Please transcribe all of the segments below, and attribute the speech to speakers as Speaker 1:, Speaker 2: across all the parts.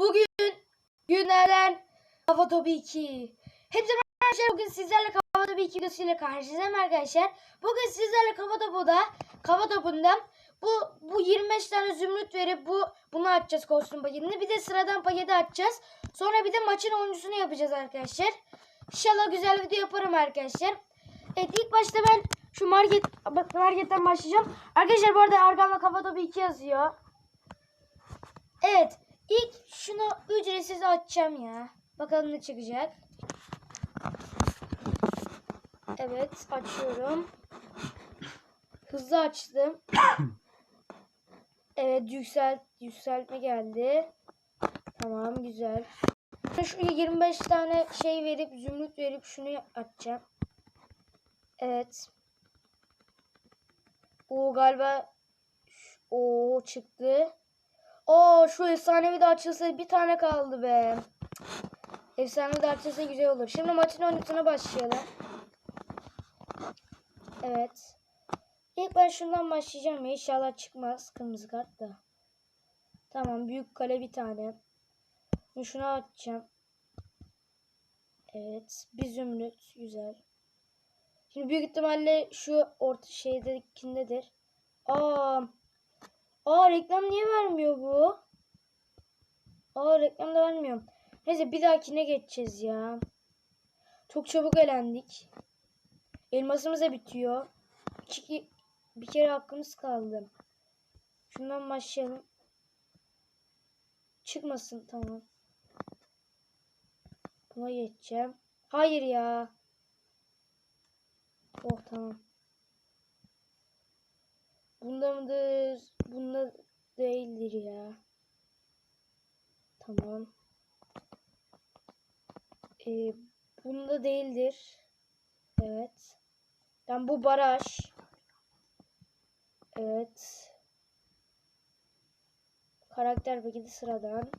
Speaker 1: Bugün günlerden Hava Topu 2. Hepsi arkadaşlar bugün sizlerle Hava Topu 2 videosuyla karşınızdayım arkadaşlar. Bugün sizlerle Hava Topu'da, Hava Topu'nda bu bu 25 tane zümrüt verip bu bunu açacağız kostüm paketini. Bir de sıradan paketi açacağız. Sonra bir de maçın oyuncusunu yapacağız arkadaşlar. İnşallah güzel video yaparım arkadaşlar. Evet ilk başta ben şu market marketten başlayacağım. Arkadaşlar bu arada arkamda Hava Topu 2 yazıyor. Evet. İlk şunu ücretsiz açacağım ya. Bakalım ne çıkacak. Evet açıyorum. Hızlı açtım. Evet yükselt yükseltme geldi. Tamam güzel. Şu 25 tane şey verip zümrüt verip şunu açacağım. Evet. O galiba o çıktı. Oo şu efsanevi de açılsa bir tane kaldı be. Efsanevi de açılsa güzel olur. Şimdi maçın oyuncusuna başlayalım. Evet. İlk ben şundan başlayacağım ya. İnşallah çıkmaz kırmızı kart da. Tamam büyük kale bir tane. Şimdi şunu atacağım. Evet. Bir zümrüt. Güzel. Şimdi büyük ihtimalle şu orta şeydekindedir. Aa. Aa reklam niye vermiyor bu? Aa reklam da vermiyor. Neyse bir dahakine geçeceğiz ya. Çok çabuk elendik. Elmasımız da bitiyor. İki, bir kere hakkımız kaldı. Şundan başlayalım. Çıkmasın tamam. Buna geçeceğim. Hayır ya. Oh tamam. Bunda mıdır? Bunda değildir ya. Tamam. Ee, bunda değildir. Evet. Yani bu baraj. Evet. Karakter paketi sıradan.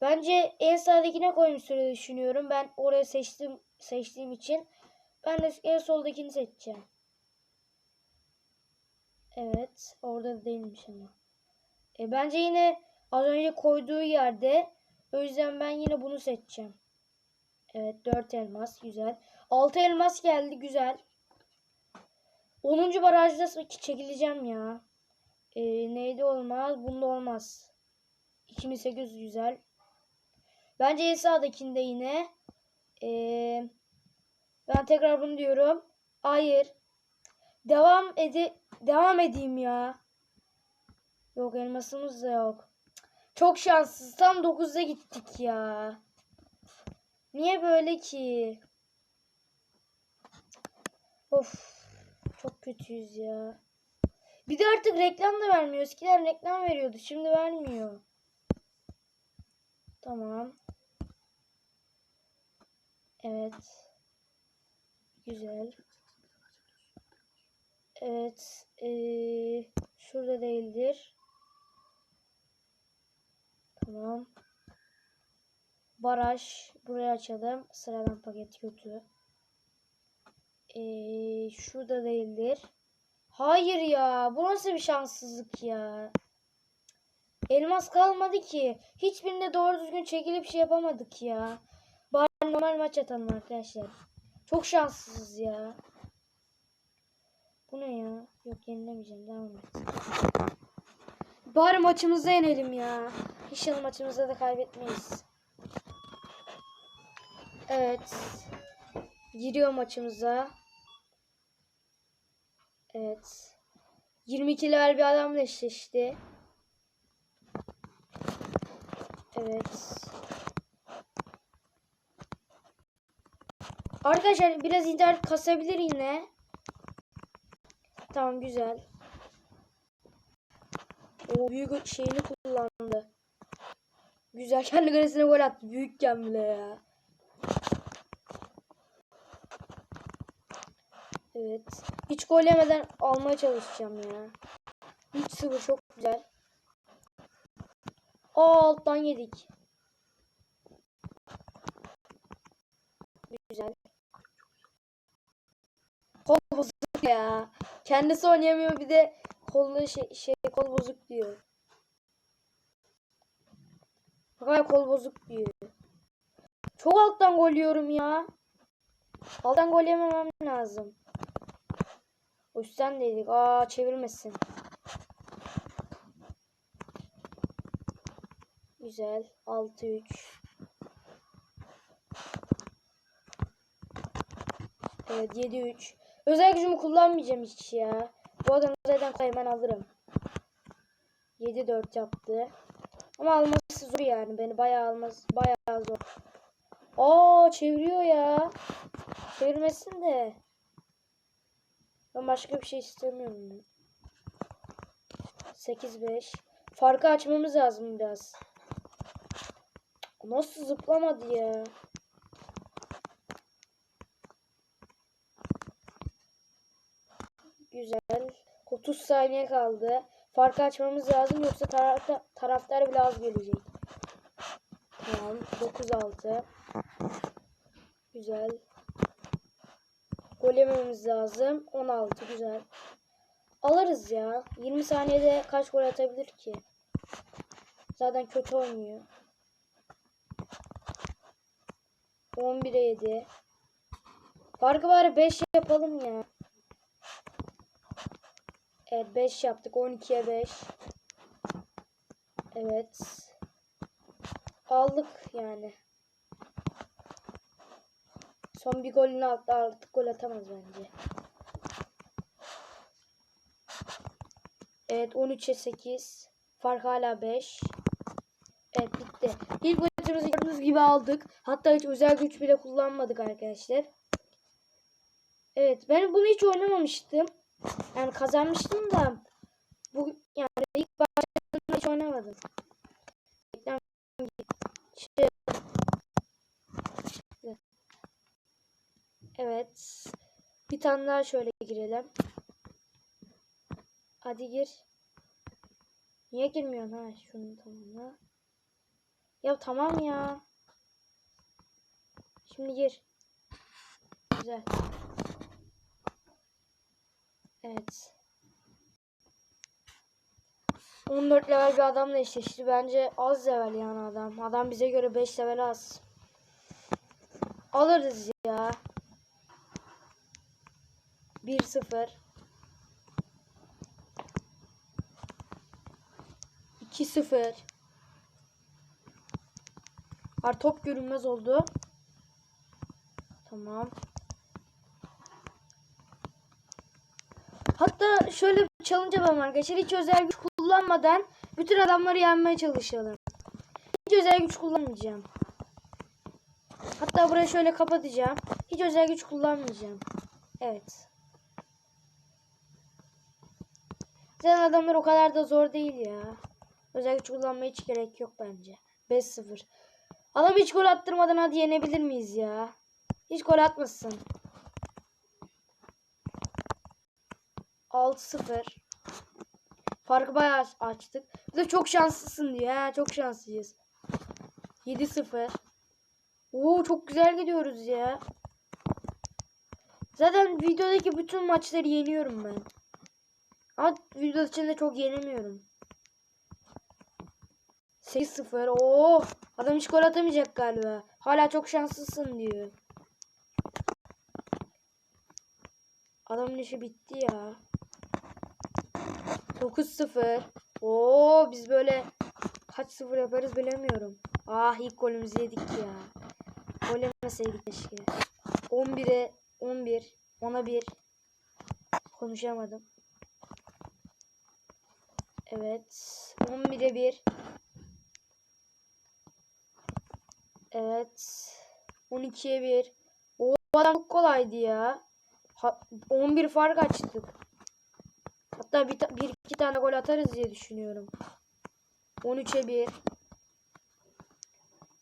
Speaker 1: Bence en sağdakine koymuş diye düşünüyorum. Ben oraya seçtim seçtiğim için. Ben de en soldakini seçeceğim. Evet. Orada da değilmiş ama. E, bence yine az önce koyduğu yerde. O yüzden ben yine bunu seçeceğim. Evet. 4 elmas. Güzel. 6 elmas geldi. Güzel. 10. barajda çekileceğim ya. E, neydi olmaz? Bunda olmaz. 2800 güzel. Bence en sağdakinde yine. E, ben tekrar bunu diyorum. Hayır. Devam ede devam edeyim ya. Yok elmasımız da yok. Çok şanssız. Tam 9'da gittik ya. Niye böyle ki? Of. Çok kötüyüz ya. Bir de artık reklam da vermiyor. Eskiden reklam veriyordu. Şimdi vermiyor. Tamam. Evet. Güzel. Evet. Ee, şurada değildir. Tamam. Baraj. Burayı açalım. Sıradan paket kötü. Ee, şurada değildir. Hayır ya. Bu nasıl bir şanssızlık ya. Elmas kalmadı ki. Hiçbirinde doğru düzgün çekilip şey yapamadık ya. Bari normal maç atalım arkadaşlar. Çok şanssızız ya. Bu ne ya? Yok yenilemeyeceğim. Devam et. Bari maçımızda yenelim ya. İnşallah maçımızda da kaybetmeyiz. Evet. Giriyor maçımıza. Evet. 22 level bir adamla eşleşti. Evet. Arkadaşlar biraz internet kasabilir yine. Tamam güzel. O büyük şeyini kullandı. Güzel kendi kalesine gol attı. Büyükken bile ya. Evet. Hiç gol yemeden almaya çalışacağım ya. 3-0 çok güzel. Aa alttan yedik. Güzel. Kol bozuk ya. Kendisi oynayamıyor bir de kolunu şey, şey kol bozuk diyor. Hala kol bozuk diyor. Çok alttan gol yiyorum ya. Alttan gol yememem lazım. Üstten dedik. Aa çevirmesin. Güzel. 6-3. Evet 7-3. Özel gücümü kullanmayacağım hiç ya. Bu adamı zaten hemen alırım. 7-4 yaptı. Ama alması zor yani. Beni bayağı almaz. Bayağı zor. Aa çeviriyor ya. Çevirmesin de. Ben başka bir şey istemiyorum. 8-5. Farkı açmamız lazım biraz. Nasıl zıplamadı ya? Güzel. 30 saniye kaldı. Farkı açmamız lazım yoksa tarafta, taraftar bile az gelecek. Tamam. 9-6. Güzel. Gol yememiz lazım. 16 güzel. Alırız ya. 20 saniyede kaç gol atabilir ki? Zaten kötü oynuyor. 11'e 7. Farkı bari 5 yapalım ya. Evet 5 yaptık. 12'ye 5. Evet. Aldık yani. Son bir golünü attı artık gol atamaz bence. Evet 13'e 8. Fark hala 5. Evet bitti. İlk maçımızı gördüğünüz gibi aldık. Hatta hiç özel güç bile kullanmadık arkadaşlar. Evet ben bunu hiç oynamamıştım. Yani kazanmıştım da bu yani ilk başta hiç oynamadım. Evet. Bir tane daha şöyle girelim. Hadi gir. Niye girmiyorsun ha? Şunu tamamla. Ya tamam ya. Şimdi gir. Güzel. Evet. 14 level bir adamla eşleşti. Bence az level yani adam. Adam bize göre 5 level az. Alırız ya. 1-0. 2-0. Ar top görünmez oldu. Tamam. Hatta şöyle bir challenge yapalım arkadaşlar. Hiç özel güç kullanmadan bütün adamları yenmeye çalışalım. Hiç özel güç kullanmayacağım. Hatta burayı şöyle kapatacağım. Hiç özel güç kullanmayacağım. Evet. Zaten adamlar o kadar da zor değil ya. Özel güç kullanmaya hiç gerek yok bence. 5-0. Adam hiç gol attırmadan hadi yenebilir miyiz ya? Hiç gol atmasın. 6-0. Farkı bayağı açtık. Bir de çok şanslısın diyor. He, çok şanslıyız. 7-0. Oo çok güzel gidiyoruz ya. Zaten videodaki bütün maçları yeniyorum ben. Ama video içinde çok yenemiyorum. 8-0. Oo, adam hiç gol atamayacak galiba. Hala çok şanslısın diyor. Adamın işi bitti ya. 9-0. Oo biz böyle kaç sıfır yaparız bilemiyorum. Ah ilk golümüzü yedik ya. Gol yemeseydik keşke. 11'e 11. 10'a 1. Konuşamadım. Evet. 11'e 1. Evet. 12'ye 1. O adam çok kolaydı ya. Ha, 11 fark açtık. Hatta bir, bir iki tane gol atarız diye düşünüyorum. 13'e 1.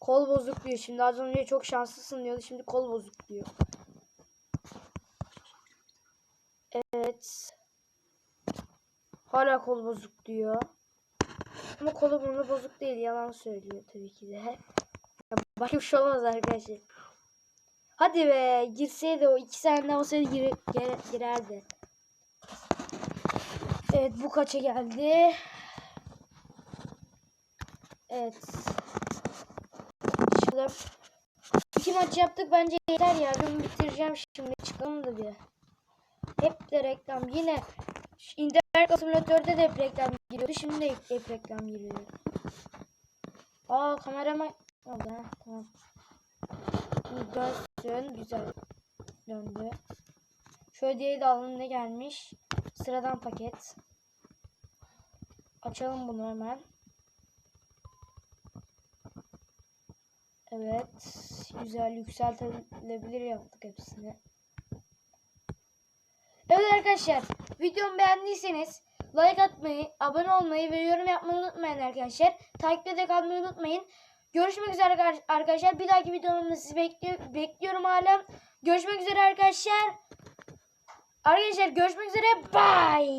Speaker 1: Kol bozuk diyor. Şimdi az önce çok şanslısın diyordu. Şimdi kol bozuk diyor. Evet. Hala kol bozuk diyor. Ama kolu bunu bozuk değil. Yalan söylüyor tabii ki de. Ya Başka bir şey olmaz arkadaşlar. Hadi be girseydi o iki sene olsaydı gir, gir- girerdi. Evet bu kaça geldi? Evet. bakalım. İki maç yaptık bence yeter ya. Ben bitireceğim şimdi. Çıkalım da bir. Hep de reklam. Yine internet simülatörde de hep reklam giriyordu. Şimdi de hep, reklam giriyor. Aa kamerama oldu ha. Tamam. Şimdi dönsün. Güzel. Döndü. Şu hediyeyi de alın ne gelmiş. Sıradan paket. Açalım bunu hemen. Evet. Güzel yükseltilebilir yaptık hepsini. Evet arkadaşlar. Videomu beğendiyseniz like atmayı, abone olmayı ve yorum yapmayı unutmayın arkadaşlar. Takipte de kalmayı unutmayın. Görüşmek üzere arkadaş- arkadaşlar. Bir dahaki videomda sizi bekli bekliyorum hala. Görüşmek üzere arkadaşlar. Arkadaşlar görüşmek üzere. Bye.